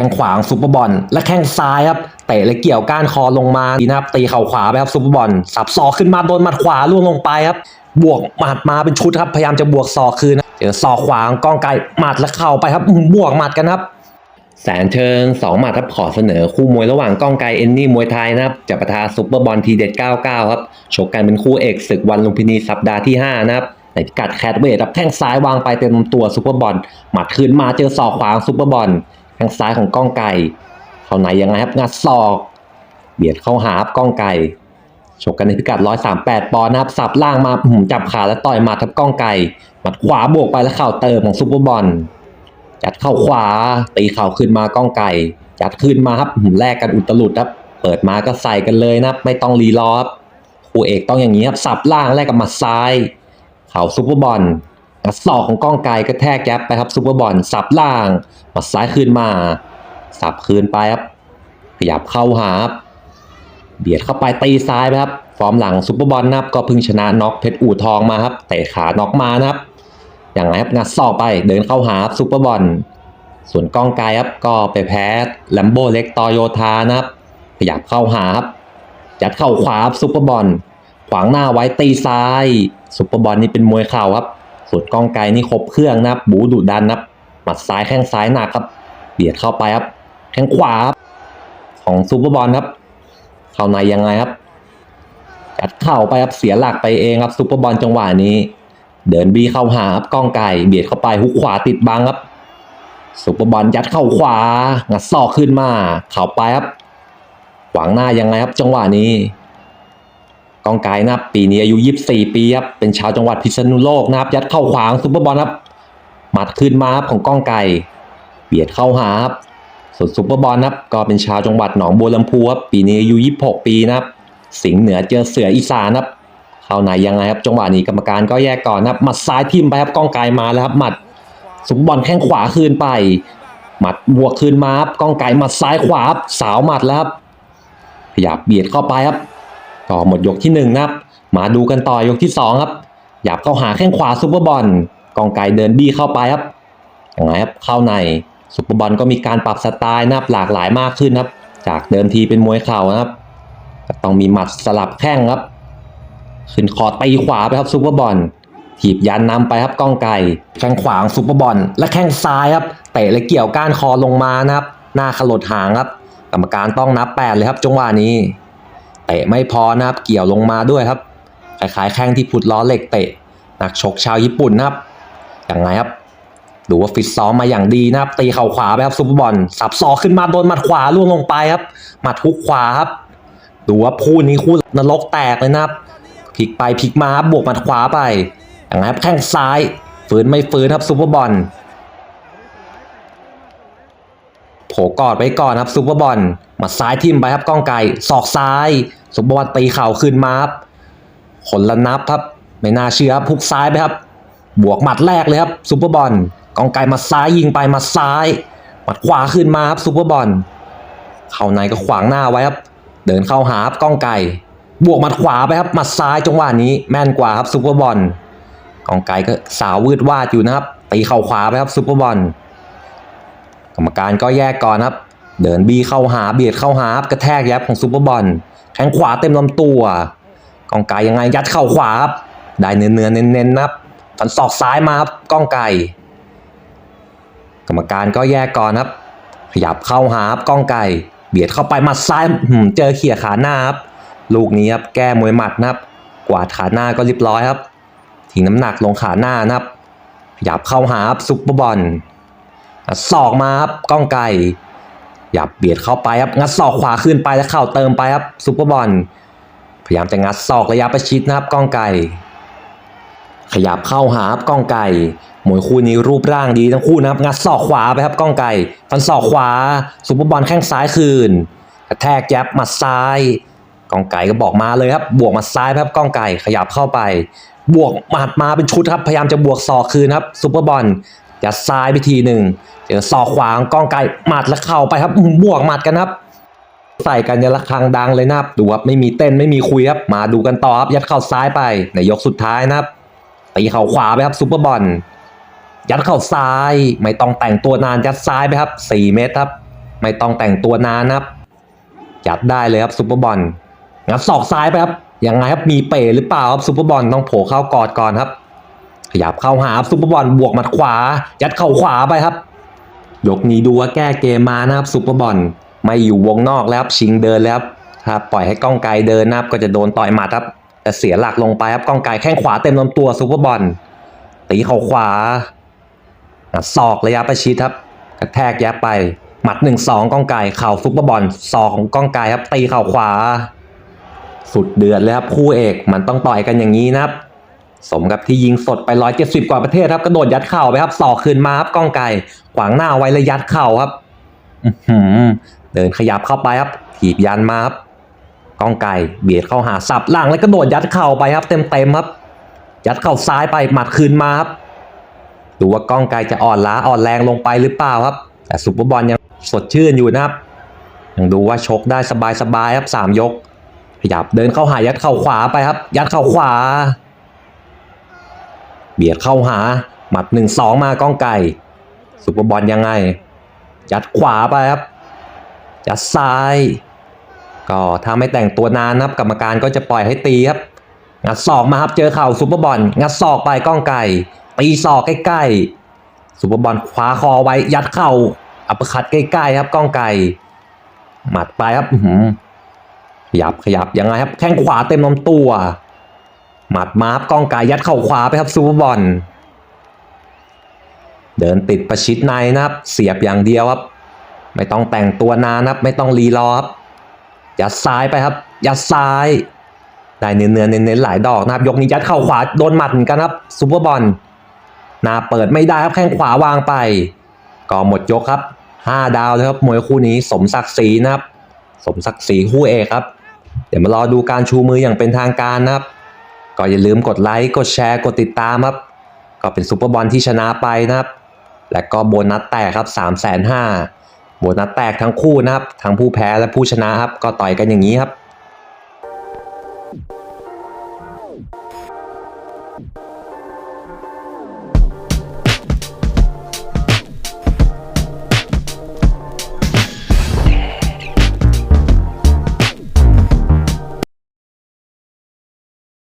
แข้งขวางซุปเปอร์บอลและแข้งซ้ายครับเตะและเกี่ยวก้านคอลงมาดีนะครับตีเข่าขวาไปครับซุปเปอร์บอลสับศอกขึ้นมาโดนหมัดขวาล่วงลงไปครับ บวกหมัดมาเป็นชุดครับพยายามจะบวกศอกคืนเจอศอกขวางกองไก่หมัดและเข่าไปครับบวกหมัดกันครับ แสนเชิงสองหมัดครับขอเสนอคู่มวยระหว่างก้องไกรเอนนี่มวยไทยนะครับจะปะทะซุปเปอร์บอลทีเด็ด 99 ครับชกกันเป็นคู่เอกศึกวันลุมพินีสัปดาห์ที่ 5 นะครับในพิกัดแคทเวทรับแข้งซ้ายวางไปเต็มตัวซุปเปอร์บอลหมัดคืนมาเจอศอกขวางซุปเปอร์บอล แข้งซ้ายของก้องไก่เข้าในยังไงครับงัดศอก เบียดเข้าหาครับก้องไก่ชกกันในพิกัด 138 ปอนด์นะครับ สับล่างมาหืมจับขาและต่อยหมัดทับก้องไก่ หมัดขวาบวกไปแล้วเข่าเติมของซุปเปอร์บอลจัดเข้าขวา ตีเข่าขึ้นมาก้องไก่ จัดขึ้นมาครับหืมแลกกันอุตลุดครับ เปิดมาก็ใส่กันเลยนะครับไม่ต้องรีรอครับคู่เอกต้องอย่างนี้ครับ สับล่างแลกกับหมัดซ้าย เข่าซุปเปอร์บอล ศอกของก้องไก่ก็แทกแก๊ปไปครับซุปเปอร์บอลสับล่างมัดซ้ายขึ้นมา สับคืนไปครับ ขยับเข้าหาครับเบียดเข้าไปตีซ้ายไปครับ ฟอร์มหลังซุปเปอร์บอลนับก็พิ่งชนะน็อกเพชรอู่ทองมาครับเตะขาน็อกมานะครับ อย่างไรครับงัดศอกไปเดินเข้าหาครับซุปเปอร์บอลส่วนก้องไกรครับก็ไปแพ้แลมโบเล็กตอโยธานะครับ ขยับเข้าหาครับยัดเข้าขวาครับซุปเปอร์บอลขวางหน้าไว้ตีซ้ายซุปเปอร์บอลนี่เป็นมวยเข่าครับ ส่วนก้องไกรนี่ครบเครื่องนะครับบูดุดันนะครับหมัดซ้ายแข้งซ้ายหนักครับเบียดเข้าไปครับแข้งขวาครับของซุปเปอร์บอลครับ เข้าในยังไงครับยัดเข่าไปครับเสียหลักไปเองครับซุปเปอร์บอลจังหวะนี้ เดินบีเข้าหาครับก้องไก่เบียดเข้าไปฮุกขวาติดบังครับซุปเปอร์บอลยัดเข้าขวางัดศอกขึ้นมา เข่าไปครับขวางหน้ายังไงครับ จังหวะนี้ กองไก่นะครับปีนี้อายุ 24 ปีครับเป็นชาวจังหวัดพิษณุโลกนะครับ ยัดเข้าขวางซุปเปอร์บอลครับหมัดขึ้นมาครับของกองไก่เบียดเข้าหาครับส่วนซุปเปอร์บอลนะครับก็เป็นชาวจังหวัดหนองบัวลำพูครับปีนี้อายุ 26 ปีนะครับ สิงห์เหนือเจอเสืออีสานครับเข้าไหนยังไงครับจังหวะนี้กรรมการก็แยกก่อนนะครับหมัดซ้ายทิ่มไปครับกองไกลมาแล้วครับหมัดสุบบอลแข้งขวาคืนไปหมัดบวกคืนมาครับกองไกลหมัดซ้ายขวาครับสาวหมัดแล้วครับขยับเบียดเข้าไปครับ ก็หมดยกที่หนึ่งนะครับ มาดูกันต่อยกที่สองครับหยับเข้าหาแข้งขวาซุปเปอร์บอลกองไกเดินบี้เข้าไปครับยังไงครับเข้าในซุปเปอร์บอลก็มีการปรับสไตล์นะครับหลากหลายมากขึ้นครับ จากเดิมทีเป็นมวยเข่านะครับต้องมีหมัดสลับแข้งครับขึ้นคอตีขวาไปครับซุปเปอร์บอลถีบยันนำไปครับก้องไก่แข้งขวางซุปเปอร์บอลและแข้งซ้ายครับเตะและเกี่ยวก้านคอลงมานะครับ หน้าขลดหางครับ กรรมการต้องนับแปดเลยครับจังหวะนี้ เตะไม่พอนะครับเกี่ยวลงมาด้วยครับคล้ายๆแข้งที่พุดล้อเหล็กเตะนักชกชาวญี่ปุ่นนะครับอย่างไรครับดูว่าฟิตซ้อมมาอย่างดีนะครับตีเข่าขวาไปครับซุปเปอร์บอลสับศอขึ้นมาโดนหมัดขวาล่วงลงไปครับหมัดฮุกขวาครับดูว่าคู่นี้คู่นรกแตกเลยนะครับพลิกไปพลิกมาบวกหมัดขวาไป อย่างไรครับแข้งซ้ายฝืนไม่ฝืนครับซุปเปอร์บอลโผกอดไปก่อนครับซุปเปอร์บอลหมัดซ้ายทิ่มไปครับก้องไก่ศอกซ้าย ซุปเปอร์บอลตีเข่าขึ้นมาครับคนละนับครับ ไม่น่าเชื่อครับพุกซ้ายไปครับ บวกหมัดแรกเลยครับซุปเปอร์บอลกองไก่มาซ้ายยิงไปมาซ้าย หมัดขวาขึ้นมาครับซุปเปอร์บอลเข้าในก็ขวางหน้าไว้ครับ เดินเข้าหาครับก้องไก่บวกหมัดขวาไปครับหมัดซ้ายจังหวะนี้แม่นกว่าครับซุปเปอร์บอลกองไก่ก็สาววืดวาดอยู่นะครับตีเข่าขวาไปครับซุปเปอร์บอลกรรมการก็แยกก่อนครับ เดินบีเข้าหาเบียดเข้าหาครับกระแทกยับของซุปเปอร์บอล แข้งขวาเต็มลำตัวกองไก่ยังไงยัดเข่าขวาครับ ได้เนื้อเนื้อเน้นๆนะครับฟันศอกซ้ายมาครับก้องไก่ กรรมการก็แยกก่อนครับ ขยับเข้าหาครับก้องไก่ เบียดเข้าไปหมัดซ้ายเจอเขี่ยขาหน้าครับลูกนี้ครับแก้มวยหมัดนะครับ กวาดขาหน้าก็เรียบร้อยครับทิ้งน้ำหนักลงขาหน้านะครับ ขยับเข้าหาครับซุปเปอร์บอลศอกมาครับก้องไก่ หยับเบียดเข้าไปครับงัดศอกขวาขึ้นไปแล้วเข่าเติมไปครับซุปเปอร์บอลพยายามจะงัดศอกระยะประชิดนะครับก้องไก่ขยับเข้าหาครับก้องไก่มวยคู่นี้รูปร่างดีทั้งคู่นะครับ งัดศอกขวาไปครับก้องไก่ฟันศอกขวาซุปเปอร์บอลแข้งซ้ายคืนกระแทกแยับมัดซ้ายก้องไก่ก็บอกมาเลยครับ บวกมัดซ้ายครับก้องไก่ขยับเข้าไป บวกหมัดมาเป็นชุดครับ พยายามจะบวกศอกคืนครับซุปเปอร์บอล ยัดซ้ายไปทีหนึ่งเจอศอกขวางกองไก่หมัดแล้วเข่าไปครับบวกหมัดกันครับใส่กันยันละครังดังเลยนะครับดูครับไม่มีเต้นไม่มีคุยครับมาดูกันต่อครับยัดเข่าซ้ายไปในยกสุดท้ายนะครับตีเข่าขวาไปครับซุปเปอร์บอลยัดเข่าซ้ายไม่ต้องแต่งตัวนานยัดซ้ายไปครับ 4 เมตรครับ ไม่ต้องแต่งตัวนานนะครับจัดได้เลยครับซุปเปอร์บอลงัดศอกซ้ายไปครับยังไงครับมีเป๋หรือเปล่าครับซุปเปอร์บอลต้องโผล่เข้ากอดก่อนครับ ขยับเข้าหาซุปเปอร์บอลบวกหมัดขวา ยัดเข่าขวาไปครับ ยกนี้ดูว่าแก้เกมมานะครับซุปเปอร์บอลไม่อยู่วงนอกแล้วครับชิงเดินแล้วครับถ้าปล่อยให้ก้องไกลเดินนะครับก็จะโดนต่อยหมัดครับแต่เสียหลักลงไปครับก้องไกลแข้งขวาเต็มลำตัวซุปเปอร์บอลตีเข่าขวาศอกระยะประชิดครับกระแทกยับไปหมัดหนึ่งสองก้องไก่เข่าซุปเปอร์บอลศอกของก้องไก่ครับตีเข่าขวา สุดเดือดเลยครับคู่เอกมันต้องต่อยกันอย่างนี้นะครับ สมกับที่ยิงสดไป 170 กว่าประเทศครับ กระโดดยัดเข่าไปครับศอกคืนมาครับก้องไก่ขวางหน้าไว้เลยยัดเข่าครับเดินขยับเข้าไปครับถีบยันมาครับก้องไก่เบียดเข้าหาสับหลังแล้วกระโดดยัดเข่าไปครับ เต็มๆครับ ยัดเข่าซ้ายไปหมัดคืนมาครับดูว่าก้องไก่จะอ่อนล้าอ่อนแรงลงไปหรือเปล่าครับ แต่ซุปเปอร์บอลยังสดชื่นอยู่นะครับยังดูว่าชกได้สบายๆครับสามยก ขยับเดินเข้าหายัดเข่าขวาไปครับ ยัดเข่าขวา เบียดเข้าหา หมัดหนึ่งสองมาก้องไก่ซุปเปอร์บอลยังไงยัดขวาไปครับยัดซ้าย ก็ถ้าไม่แต่งตัวนานนะครับกรรมการก็จะปล่อยให้ตีครับงัดศอกมาครับเจอเข่าซุปเปอร์บอลงัดศอกไปก้องไก่ตีศอกใกล้ๆซุปเปอร์บอลคว้าคอไว้ยัดเข่าอัปคัดใกล้ๆครับก้องไก่หมัดไปครับหือขยับขยับยังไงครับ แข้งขวาเต็มลำตัว หมัดมารับก้องก่ยัดเข่าขวาไปครับซูเปอร์บอลเดินติดประชิดในนะครับ เสียบอย่างเดียวครับ ไม่ต้องแต่งตัวนานนะครับ ไม่ต้องรีรอครับยัดซ้ายไปครับ ยัดซ้ายได้เนื้อเนื้อเน้นหลายดอกนะครับ ยกนี้ยัดเข่าขวาโดนหมัดเหมือนกันครับซูเปอร์บอลหน้าเปิดไม่ได้ครับแข้งขวาวางไป ก็หมดยกครับห้าดาวเลยครับมวยคู่นี้สมศักดิ์ศรีนะครับ สมศักดิ์ศรีคู่เอกครับ เดี๋ยวมารอดูการชูมืออย่างเป็นทางการนะครับ ก็อย่าลืมกดไลค์กดแชร์กดติดตามครับ ก็เป็นซูเปอร์บอลที่ชนะไปนะครับ และก็โบนัสแตกครับ3ามแสนห้าโบนัสแตกทั้งคู่นะครับ ทั้งผู้แพ้และผู้ชนะครับ ก็ต่อยกันอย่างนี้ครับ